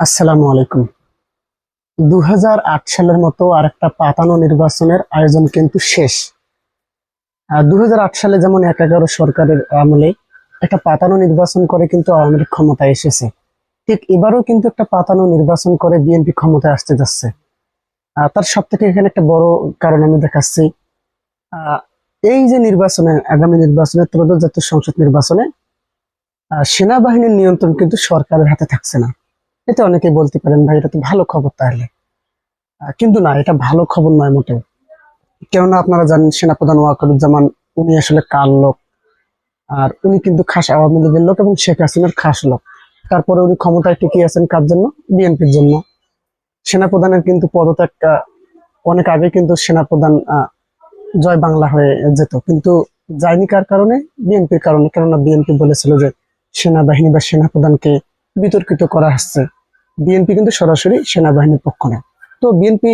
আসসালামু আলাইকুম। দু হাজার আট সালের মতো আরেকটা পাতানো নির্বাচনের আয়োজন কিন্তু শেষ। দু হাজার আট সালে যেমন এক এগারো সরকারের আমলে একটা পাতানো নির্বাচন করে কিন্তু আওয়ামী লীগ ক্ষমতায় এসেছে। ঠিক এবারও কিন্তু একটা পাতানো নির্বাচন করে বিএনপি ক্ষমতায় আসতে যাচ্ছে। তার সব থেকে এখানে একটা বড় কারণ আমি দেখাচ্ছি। এই যে নির্বাচনে, আগামী নির্বাচনে, ত্রয়োদশ জাতীয় সংসদ নির্বাচনে সেনাবাহিনীর নিয়ন্ত্রণ কিন্তু সরকারের হাতে থাকছে না। এটা অনেকে বলতে পারেন, ভাই, এটা তো ভালো খবর তাহলে। কিন্তু না, এটা ভালো খবর নয় মোটেও। কেননা আপনারা জানেন, সেনাপ্রধান ওয়াকারুজ্জামান, উনি আসলে কার লোক? আর উনি কিন্তু খাস আওয়ামী লীগের লোক এবং শেখ হাসিনার খাস লোক। তারপরে উনি ক্ষমতায় টিকে আছেন কার জন্য? বিএনপির জন্য। সেনাপ্রধানের কিন্তু পদত্যাগটা অনেক আগে কিন্তু সেনাপ্রধান জয় বাংলা হয়ে যেত। কিন্তু যায়নি কার কারণে? বিএনপির কারণে। কেননা বিএনপি বলেছিল যে, সেনাবাহিনী বা সেনাপ্রধানকে বিতর্কিত করা হচ্ছে। বিএনপি কিন্তু সরাসরি সেনাবাহিনীর পক্ষ নেয়। তো বিএনপি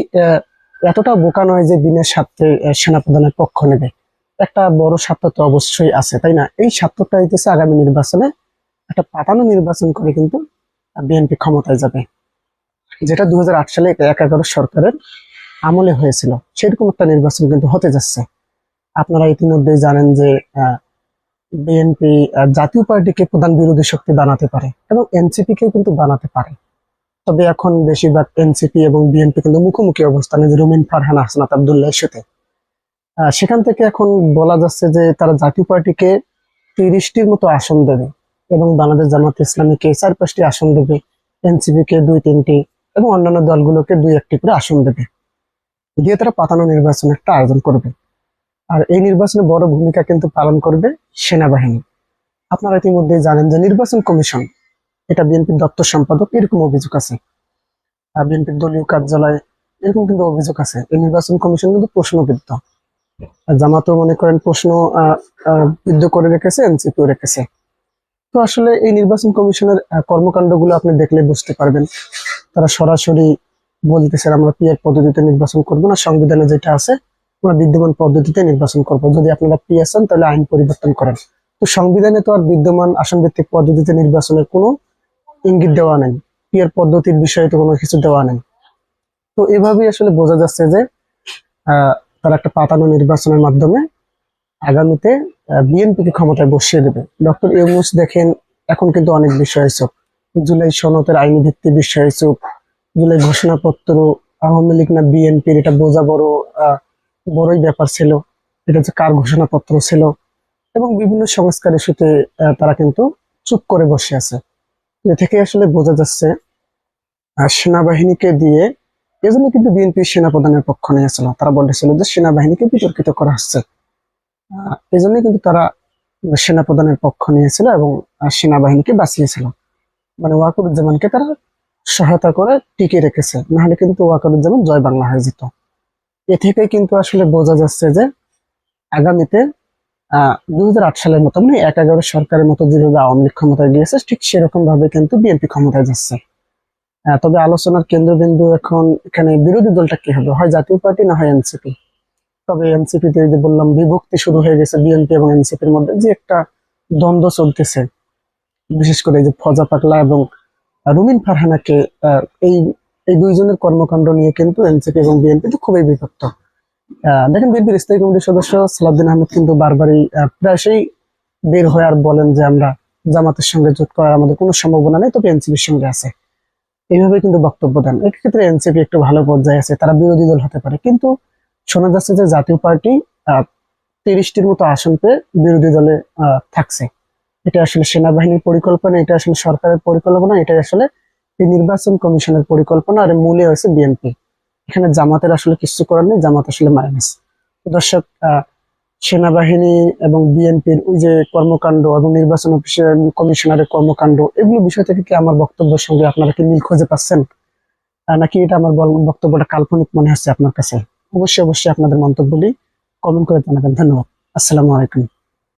এতটা বোকা নয় যে বিনা স্বার্থে সেনাপ্রধানের পক্ষ নেবে। একটা বড় স্বার্থ তো অবশ্যই আছে, তাই না? এই স্বার্থটা হইতেছে আগামী নির্বাচনে। একটা পাতানো নির্বাচন করে কিন্তু বিএনপি ক্ষমতায় যাবে। যেটা দুই হাজার আট সালে এক এগারো সরকারের আমলে হয়েছিল, সেরকম একটা নির্বাচন কিন্তু হতে যাচ্ছে। আপনারা ইতিমধ্যেই জানেন যে বিএনপি জাতীয় পার্টিকে প্রধান বিরোধী শক্তি বানাতে পারে এবং এনসিপি কেও কিন্তু বানাতে পারে। তবে এখন বেশিরভাগ এনসিপি এবং বিএনপি কিন্তু মুখোমুখি অবস্থানে যে রুমিন ফারহান হাসনাত আবদুল্লাহ ইস্যুতে আহ, সেখান থেকে এখন বলা যাচ্ছে যে তারা জাতীয় পার্টিকে তিরিশটির মতো আসন দেবে এবং বাংলাদেশ জামাত ইসলামীকে চার পাঁচটি আসন দেবে এনসিপি কে দুই তিনটি এবং অন্যান্য দলগুলোকে দুই একটি করে আসন দেবে। দিয়ে তারা পাতানো নির্বাচন একটা আয়োজন করবে। আর এই নির্বাচনে বড় ভূমিকা কিন্তু পালন করবে সেনাবাহিনী। আপনারা ইতিমধ্যে জানেন যে নির্বাচন কমিশন এটা বিএনপির দপ্তর সম্পাদক, এরকম অভিযোগ আছে। আর বিএনপির দলীয় কার্যালয় এরকম কিন্তু অভিযোগ আছে। এই নির্বাচন কমিশন কিন্তু প্রশ্নবিদ্ধ। আর জামাতও মনে করেন প্রশ্ন বিদ্ধ করে রেখেছে এনসিপিও রেখেছে। তো আসলে এই নির্বাচন কমিশনের কর্মকাণ্ডগুলো আপনি দেখলে বুঝতে পারবেন। তারা সরাসরি বলতেছে, আমরা পিয়ার পদ্ধতিতে নির্বাচন করব না, সংবিধানে যেটা আছে, আমরা বিদ্যমান পদ্ধতিতে নির্বাচন করব। যদি আপনারা পিয়ার চান তাহলে আইন পরিবর্তন করেন। তো সংবিধানে তো আর বিদ্যমান আসন ভিত্তিক পদ্ধতিতে নির্বাচনের কোনো ইঙ্গিত দেওয়া নেই। পিয়ার পদ্ধতির বিষয়ে তো কোনো কিছু দেওয়া নেই। তো এভাবেই আসলে বোঝা যাচ্ছে যে তারা একটা পাতানো নির্বাচনের মাধ্যমে আগামীতে বিএনপিকে ক্ষমতায় বসিয়ে দেবে। ডক্টর ইউনুস দেখেন, এখন কিন্তু অনেক বিষয় চোখ জুলাই সনতের আইনি ভিত্তি বিষয় চোখ জুলাই ঘোষণাপত্র, আওয়ামী লীগ না বিএনপির, এটা বোঝা বড় বড়ই ব্যাপার ছিল। এটা যে কার ঘোষণাপত্র ছিল। এবং বিভিন্ন সংস্কার ইস্যুতে তারা কিন্তু চুপ করে বসে আছে। এ থেকে আসলে বোঝা যাচ্ছে সেনাবাহিনীকে দিয়ে এজন্য কিন্তু বিএনপি সেনাপ্রধানের পক্ষ নিয়েছিল তারা বলেছিল যে সেনাবাহিনীকে বিতর্কিত করা হচ্ছে। আহ, এজন্যই কিন্তু তারা সেনাপ্রধানের পক্ষ নিয়েছিল এবং সেনাবাহিনীকে বাঁচিয়েছিল। মানে ওয়াকুরুজ্জামানকে তারা সহায়তা করে টিকে রেখেছে। নাহলে কিন্তু ওয়াকারুজ্জামান জয় বাংলা হয়ে যেত। এ থেকে কিন্তু আসলে বোঝা যাচ্ছে যে আগামীতে দুই হাজার আট সালের মতো মানে এক এগারো সরকারের মতো যেভাবে আওয়ামী লীগ ক্ষমতায় গিয়েছে, ঠিক সেরকম ভাবে কিন্তু বিএনপি ক্ষমতায় যাচ্ছে। তবে আলোচনার কেন্দ্রবিন্দু এখন এখানে বিরোধী দলটা কি হবে? হয় জাতীয় পার্টি না হয় এনসিপি? তবে এনসিপি তে যে বললাম, বিভক্তি শুরু হয়ে গেছে বিএনপি এবং এনসিপির মধ্যে, যে একটা দ্বন্দ্ব চলতেছে। বিশেষ করে যে ফজা পাকলা এবং রুমিন ফারহানাকে এই এই দুইজনের কর্মকাণ্ড নিয়ে কিন্তু এনসিপি এবং বিএনপি তো খুবই বিভক্ত। দেখেন বিএনপির স্থায়ী কমিটির সদস্য সালাউদ্দিন আহমেদ কিন্তু বারবারই প্রায়শই বের হয়ে আর বলেন যে আমরা জামাতের সঙ্গে জোট করার আমাদের কোনো সম্ভাবনা নেই, তবে এনসিপির সঙ্গে আছে। এইভাবে কিন্তু বক্তব্য দেন। এক্ষেত্রে এনসিপি একটু ভালো পর্যায়ে আছে, তারা বিরোধী দল হতে পারে। কিন্তু শোনা যাচ্ছে যে জাতীয় পার্টি তিরিশটির মতো আসন পেয়ে বিরোধী দলে থাকছে। এটা আসলে সেনাবাহিনীর পরিকল্পনা, এটা আসলে সরকারের পরিকল্পনা এটা আসলে নির্বাচন কমিশনের পরিকল্পনা, আর মূলে হয়েছে বিএনপি। এখানে জামাতের আসলে কিছু করার নেই, জামাত আসলে মাইনাস দর্শক সেনাবাহিনী এবং বিএনপির ওই যে কর্মকাণ্ড এবং নির্বাচন অফিসের কমিশনারের কর্মকাণ্ড, এগুলো বিষয় থেকে কি আমার বক্তব্যের সঙ্গে আপনারা কি মিল খুঁজে পাচ্ছেন? নাকি এটা আমার বক্তব্যটা কাল্পনিক মনে হচ্ছে আপনার কাছে? অবশ্যই অবশ্যই আপনাদের মন্তব্যগুলি কমেন্ট করে জানাবেন। ধন্যবাদ। আসসালামু আলাইকুম।